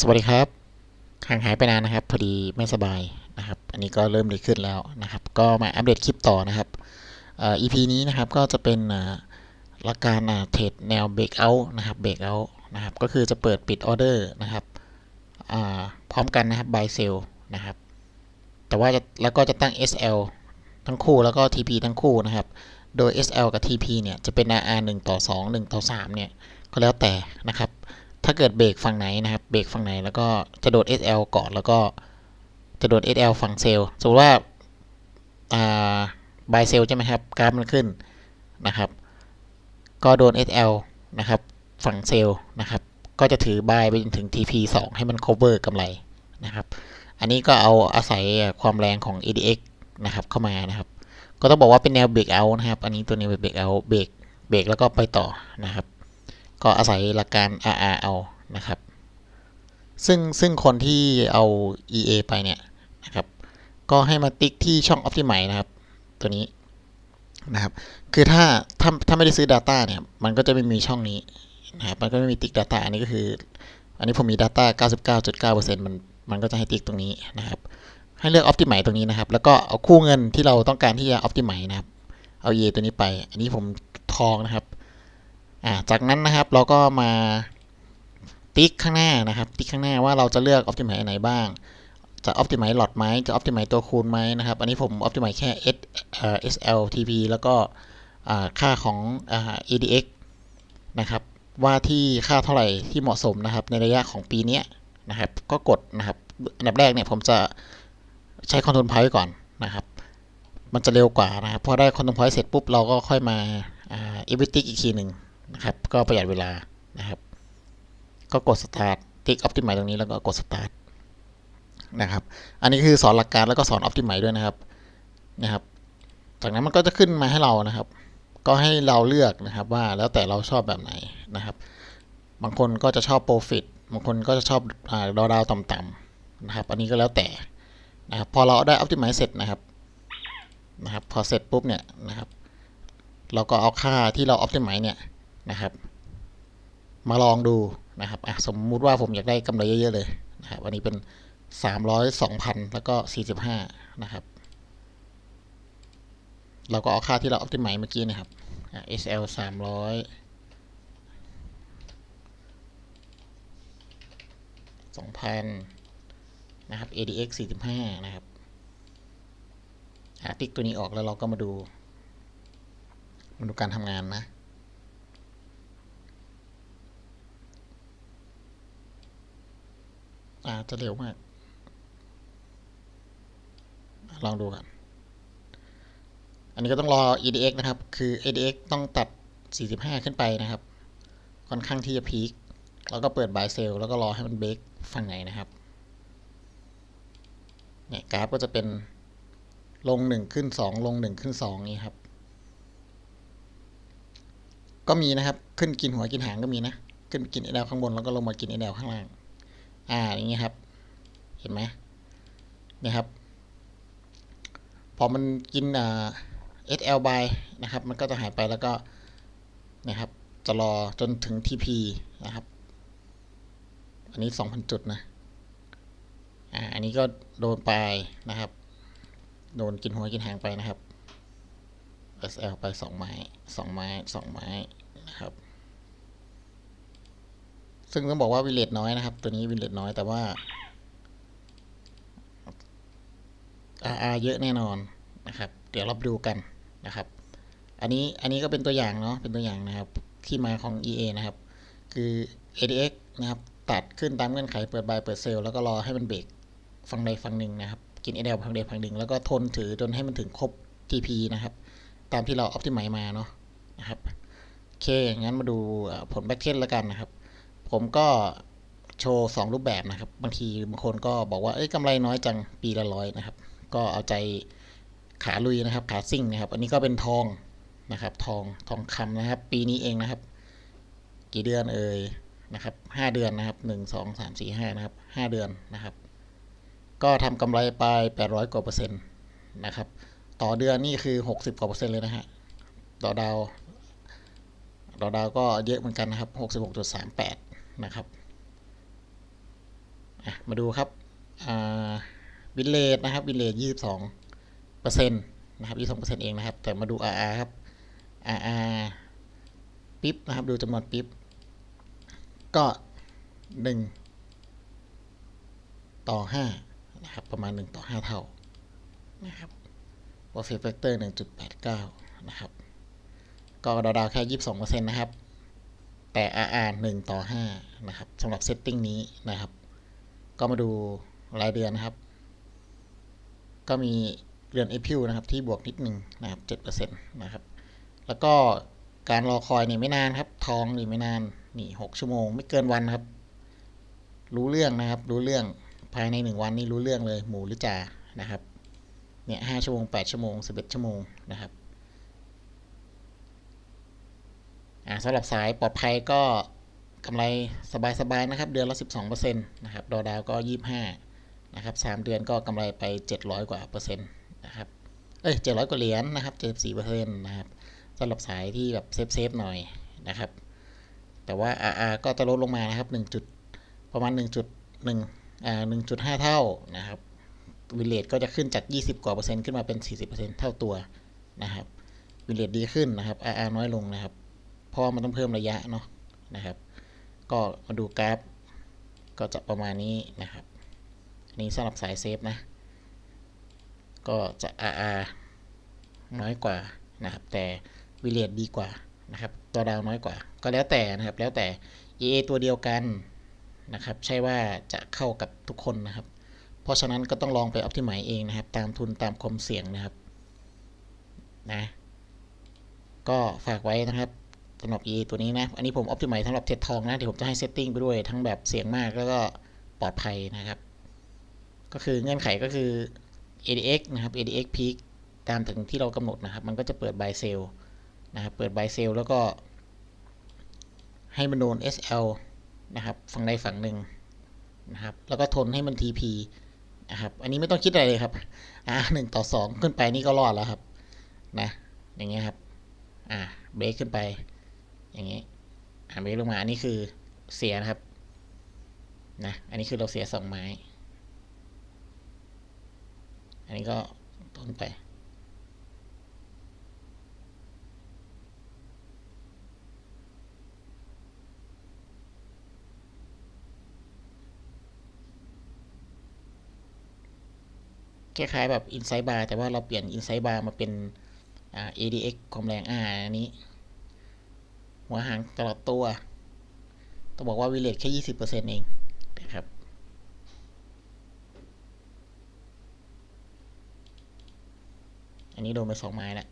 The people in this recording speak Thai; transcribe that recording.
สวัสดีครับห่างหายไปนานนะครับพอดีไม่สบายนะครับ อันนี้ก็เริ่มดีขึ้นแล้วนะครับ ก็มาอัปเดตคลิปต่อนะครับเอ่อ EP นี้นะครับก็จะเป็นหลักการเทรดแนวเบรกเอาท์นะครับเบรกเอาท์นะครับ ก็คือจะเปิดปิดออเดอร์นะครับอ่าพร้อมกันนะครับ buy sell นะครับ แต่ว่าจะแล้วก็จะตั้ง SL ทั้งคู่แล้วก็ TP ทั้งคู่นะครับ โดย SL กับ TP เนี่ยจะเป็น RR 1ต่อ2 1ต่อ3เนี่ยก็แล้วแต่นะครับ ถ้าเกิดเบรกฝั่งไหนนะครับ เบรกฝั่งไหนแล้วก็จะโดด SL ก่อนแล้วก็จะโดด SL ฝั่งเซลล์สมมติว่าอ่า buy sell ใช่ไหมครับ กราฟมันขึ้นนะครับ ก็โดน SL นะครับ ฝั่งเซลล์นะครับ ก็จะถือ buy ไปจนถึง TP 2 ให้มัน cover กำไรนะครับ อันนี้ก็เอาอาศัยความแรงของ ADX นะครับ เข้ามานะครับ ก็ต้องบอกว่าเป็นแนวเบรกเอานะครับ อันนี้ตัวแนวเบรกเอาเบรกเบรกแล้วก็ไปต่อนะครับ ก็อาศัยหลักการ RR เอานะครับ ซึ่งซึ่งคนที่เอา EA ไปเนี่ยนะครับ ก็ให้มาติ๊กที่ช่อง Optimize นะครับ ตัวนี้นะครับ คือถ้าถ้าถ้าไม่ได้ซื้อ Data เนี่ย มันก็จะไม่มีช่องนี้นะครับมันก็ไม่มีติ๊ก Data อันนี้ก็คือ อันนี้ผมมี Data 99.9%มันมันก็จะให้ติ๊กตรงนี้นะครับ ให้เลือก Optimize ตรงนี้นะครับ แล้วก็เอาคู่เงินที่เราต้องการที่จะ Optimize นะครับ เอา EA ตัวนี้ไป อันนี้ผมทองนะครับ จากนั้นนะครับเราก็มาติ๊กข้างหน้านะครับ ติ๊กข้างหน้าว่าเราจะเลือก Optimize ไหนบ้าง จะ Optimize หลอดไหมจะ Optimize ตัวคูณไหมนะครับ อันนี้ผม Optimize แค่ S SLTP แล้วก็ค่าของ ADX นะครับ ว่าที่ค่าเท่าไหร่ที่เหมาะสมนะครับ ในระยะของปีนี้นะครับ ก็กดนะครับ อันดับแรกเนี่ยผมจะใช้ Control Point ก่อนนะครับ มันจะเร็วกว่านะครับ พอได้ Control Point เสร็จปุ๊บเราก็ค่อยมาอ่า Everytick อีกทีหนึ่ง นะครับ ก็ประหยัดเวลานะครับ ก็กด start ติ๊ก optimize ตรงนี้แล้วก็กด start นะครับ อันนี้คือสอนหลักการแล้วก็สอน optimize ด้วยนะครับนะครับ จากนั้นมันก็จะขึ้นมาให้เรานะครับ ก็ให้เราเลือกนะครับว่าแล้วแต่เราชอบแบบไหนนะครับ บางคนก็จะชอบ profit บางคนก็จะชอบอ่าดาวดาวต่ำๆนะครับ อันนี้ก็แล้วแต่นะครับพอเราได้ optimize เสร็จนะครับนะครับ พอเสร็จปุ๊บเนี่ยนะครับ เราก็เอาค่าที่เรา optimize เนี่ย นะครับ มาลองดูนะครับอะสมมุติว่าผมอยากได้กำไรเยอะๆเลยนะครับอันนี้เป็นสามร้อยสองพันแล้วก็สี่สิบห้านะครับ เราก็เอาค่าที่เรา optimize เมื่อกี้นะครับ SL สามร้อยสองพันนะครับ ADX สี่สิบห้านะครับติ๊กตัวนี้ออกแล้วเราก็มาดู มาดูการทำงานนะ อ่าจะเร็วมากลองดูกัน อันนี้ก็ต้องรอ EDX นะครับ คือ EDX ต้องตัด 45 ขึ้นไปนะครับ ค่อนข้างที่จะพีค แล้วก็เปิด buy sell แล้วก็รอให้มันเบรกฝั่งไหนนะครับ เนี่ยกราฟก็จะเป็นลง 1 ขึ้น 2 ลง 1 ขึ้น 2 นี่ครับ ก็มีนะครับ ขึ้นกินหัวกินหางก็มีนะ ขึ้นกินไอดาวข้างบนแล้วก็ลงมากินไอดาวข้างล่าง อ่าอย่างนี้ครับ เห็นไหมเนี่ยครับ พอมันกินอ่า SL by นะครับ มันก็จะหายไปแล้วก็นะครับ จะรอจนถึง TP นะครับ อันนี้ 2,000 จุดนะอ่าอันนี้ก็โดนไปนะครับ โดนกินหัวกินหางไปนะครับ SL ไป 2 ไม้ 2 ไม้ 2 ไม้นะครับ ซึ่งต้องบอกว่าวิเลตน้อยนะครับ ตัวนี้วิเลตน้อยแต่ว่า RR เยอะแน่นอนนะครับ เดี๋ยวเราดูกันนะครับ อันนี้อันนี้ก็เป็นตัวอย่างเนาะเป็นตัวอย่างนะครับ ที่มาของ EA นะครับ คือ ADX นะครับ ตัดขึ้นตามเงื่อนไขเปิดบายเปิดเซลล์แล้วก็รอให้มันเบรกฝั่งใดฝั่งหนึ่งนะครับ กิน ADL ฝั่งใดฝั่งหนึ่งแล้วก็ทนถือจนให้มันถึงครบ TP นะครับ ตามที่เรา optimize มาเนาะนะครับโอเคงั้นมาดูผลแบ็กเทสแล้วกันนะครับ ผมก็โชว์สองรูปแบบนะครับ บางทีบางคนก็บอกว่าเอ้ยกำไรน้อยจังปีละร้อยนะครับ ก็เอาใจขาลุยนะครับ ขาซิ่งนะครับ อันนี้ก็เป็นทองนะครับ ทองทองคำนะครับ ปีนี้เองนะครับ กี่เดือนเอ่ยนะครับห้าเดือนนะครับหนึ่งสองสามสี่ห้านะครับห้าเดือนนะครับ ก็ทำกำไรไปแปดร้อยกว่าเปอร์เซ็นต์นะครับ ต่อเดือนนี่คือหกสิบกว่าเปอร์เซ็นต์เลยนะฮะต่อดาวต่อดาวก็เยอะเหมือนกันนะครับหกสิบหกจุดสามแปด นะครับมาดูครับบิลเลตนะครับบิลเลตยี่สิบสองเปอร์เซ็นต์นะครับยี่สองเปอร์เซ็นต์เองนะครับ แต่มาดู RR ครับ RR ปิ๊บนะครับ ดูจำนวนปิ๊บ ก็หนึ่งต่อห้านะครับ ประมาณหนึ่งต่อห้าเท่านะครับ profit factor หนึ่งจุดแปดเก้านะครับ ก็ดาวๆแค่ยี่สิบสองเปอร์เซ็นต์นะครับ แต่ RR หนึ่งต่อห้านะครับสำหรับเซตติ้งนี้นะครับ ก็มาดูรายเดือนนะครับ ก็มีเดือน April นะครับที่บวกนิดหนึ่งนะครับเจ็ดเปอร์เซ็นต์นะครับ แล้วก็การรอคอยเนี่ยไม่นานครับ ทองนี่ไม่นานนี่หกชั่วโมง ไม่เกินวันครับ รู้เรื่องนะครับ รู้เรื่องภายในหนึ่งวันนี่รู้เรื่องเลยหมูหรือจ่านะครับเนี่ยห้าชั่วโมงแปดชั่วโมงสิบเอ็ดชั่วโมงนะครับ อ่า สำหรับสายปลอดภัยก็กำไรสบายๆนะครับ เดือนละ 12%นะครับ ดอดาวก็ 25 นะครับ 3 เดือนก็กำไรไป 700 กว่าเปอร์เซ็นต์นะครับ เอ้ย 700 กว่าเหรียญนะครับ 74%นะครับสำหรับสายที่แบบเซฟๆหน่อยนะครับ แต่ว่า RR ก็จะลดลงมานะครับ1จุดประมาณ 1.1อ่า1.5 เท่านะครับวิลเลตก็จะขึ้นจาก 20 กว่าเปอร์เซ็นต์ขึ้นมาเป็น 40%เท่าตัวนะครับวิลเลตดีขึ้นนะครับ RR น้อยลงนะครับ เพราะว่ามันต้องเพิ่มระยะเนาะนะครับ ก็มาดูกราฟ ก็จะประมาณนี้นะครับนนี้สำหรับสายเซฟนะ ก็จะ RR น้อยกว่านะครับ แต่วิเลตดีกว่านะครับ ตัวดาวน้อยกว่า ก็แล้วแต่นะครับ แล้วแต่ EA ตัวเดียวกันนะครับ ใช่ว่าจะเข้ากับทุกคนนะครับ เพราะฉะนั้นก็ต้องลองไปอ p ติ m i z e เองนะครับ ตามทุนตามความเสี่ยงนะครับนะ ก็ฝากไว้นะครับ สำหรับ E ตัวนี้นะ อันนี้ผม optimize สำหรับเทรดทองนะ เดี๋ยวผมจะให้ setting ไปด้วยทั้งแบบเสียงมากแล้วก็ปลอดภัยนะครับ ก็คือเงื่อนไขก็คือ ADX นะครับ ADX peak ตามถึงที่เรากำหนดนะครับ มันก็จะเปิด buy sell นะครับ เปิด buy sell แล้วก็ ให้มันโดน SL นะครับฝั่งใดฝั่งหนึ่งนะครับ แล้วก็ทนให้มัน TP นะครับ อันนี้ไม่ต้องคิดอะไรเลยครับ อ่าหนึ่งต่อสองขึ้นไปนี่ก็รอดแล้วครับ นะ อย่างเงี้ยครับ อ่า เบรกขึ้นไป อย่างนี้อ่าเบรกลงมา อันนี้คือเสียนะครับ นะ อันนี้คือเราเสียสองไม้ อันนี้ก็ต้นไป คล้ายๆแบบ Insight Bar แต่ว่าเราเปลี่ยน Insight Bar มาเป็นอ่า ADX ความแรงอ่าอันนี้ หัวหางตลอดตัว ต้องบอกว่าวิเลตแค่ยี่สิบเปอร์เซ็นต์เองนะครับอันนี้โดนไปสองไม้แล้ว